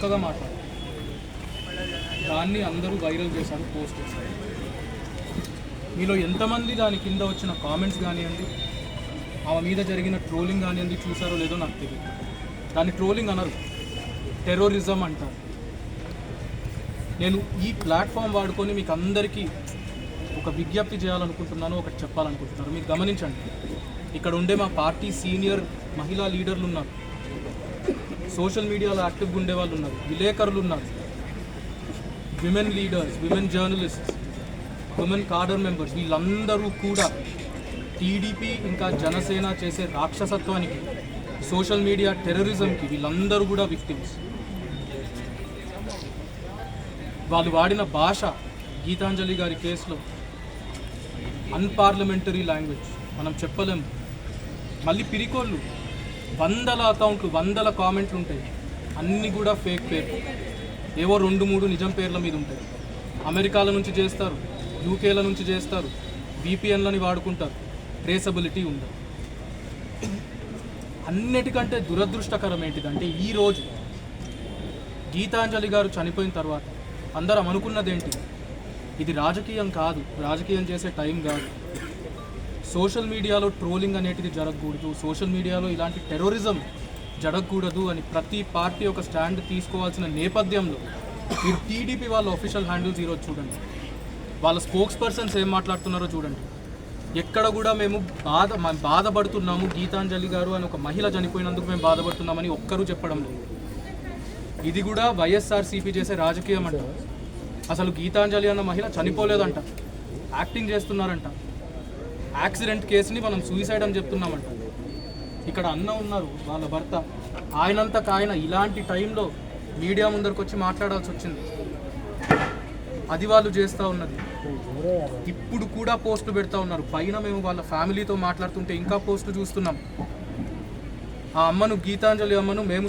చక్కగా మాట్లాడారు దాన్ని అందరూ వైరల్ చేశారు పోస్ట్ చేశారు. మీలో ఎంతమంది దాని కింద వచ్చిన కామెంట్స్ కానివ్వండి ఆమె మీద జరిగిన ట్రోలింగ్ కానివ్వండి చూసారో లేదో నాకు తెలియదు దాన్ని ట్రోలింగ్ అనరు టెర్రరిజం అంటారు. నేను ఈ ప్లాట్ఫామ్ వాడుకొని మీకు అందరికీ ఒక విజ్ఞప్తి చేయాలనుకుంటున్నాను ఒకటి చెప్పాలనుకుంటున్నాను. మీరు గమనించండి ఇక్కడ ఉండే మా పార్టీ సీనియర్ మహిళా లీడర్లు ఉన్నారు. సోషల్ మీడియాలో యాక్టివ్గా ఉండే వాళ్ళు ఉన్నారు. విలేకరులు ఉన్నారు. Women leaders women journalists women cadre members వీళ్ళందరూ కూడా టీడీపీ ఇంకా జనసేన చేసే రాక్షసత్వానికి సోషల్ మీడియా టెర్రరిజంకి వీళ్ళందరూ కూడా విక్టిమ్స్ వాళ్ళు వాడిన భాష గీతాంజలి గారి కేసులో అన్పార్లమెంటరీ లాంగ్వేజ్ మనం చెప్పలేము. మళ్ళీ పిరికోళ్ళు వందల అకౌంట్లు వందల కామెంట్లు ఉంటాయి. అన్నీ కూడా ఫేక్ పేర్లు. ఏవో రెండు మూడు నిజం పేర్ల మీద ఉంటాయి. అమెరికాల నుంచి చేస్తారు యూకేల నుంచి చేస్తారు విపిఎన్లని వాడుకుంటారు. ట్రేసబిలిటీ ఉండదు. అన్నిటికంటే దురదృష్టకరం ఏంటిదంటే ఈరోజు గీతాంజలి గారు చనిపోయిన తర్వాత అందరం అనుకున్నది ఏంటి ఇది రాజకీయం కాదు. రాజకీయం చేసే టైం కాదు. సోషల్ మీడియాలో ట్రోలింగ్ అనేటిది జరగకూడదు. సోషల్ మీడియాలో ఇలాంటి టెర్రరిజం జరగకూడదు అని ప్రతి పార్టీ ఒక స్టాండ్ తీసుకోవాల్సిన నేపథ్యంలో మీరు టీడీపీ వాళ్ళ ఒఫీషియల్ హ్యాండిల్స్ ఈరోజు చూడండి. వాళ్ళ స్పోక్స్ పర్సన్స్ ఏం మాట్లాడుతున్నారో చూడండి. ఎక్కడ కూడా మేము బాధ బాధపడుతున్నాము. గీతాంజలి గారు అని ఒక మహిళ చనిపోయినందుకు మేము బాధపడుతున్నామని ఒక్కరూ చెప్పడం లేదు. ఇది కూడా వైఎస్ఆర్సీపీ చేసే రాజకీయం అంట. అసలు గీతాంజలి అన్న మహిళ చనిపోలేదంట. యాక్టింగ్ చేస్తున్నారంట. యాక్సిడెంట్ కేసుని మనం సూసైడ్ అని చెప్తున్నామంట. ఇక్కడ అన్న ఉన్నారు వాళ్ళ భర్త. ఆయనంతక ఆయన ఇలాంటి టైంలో మీడియా ముందరికి వచ్చి మాట్లాడాల్సి వచ్చింది. అది వాళ్ళు చేస్తూ ఉన్నది. ఇప్పుడు కూడా పోస్టులు పెడతా ఉన్నారు. పైన మేము వాళ్ళ ఫ్యామిలీతో మాట్లాడుతుంటే ఇంకా పోస్టులు చూస్తున్నాం. ఆ అమ్మను గీతాంజలి అమ్మను మేము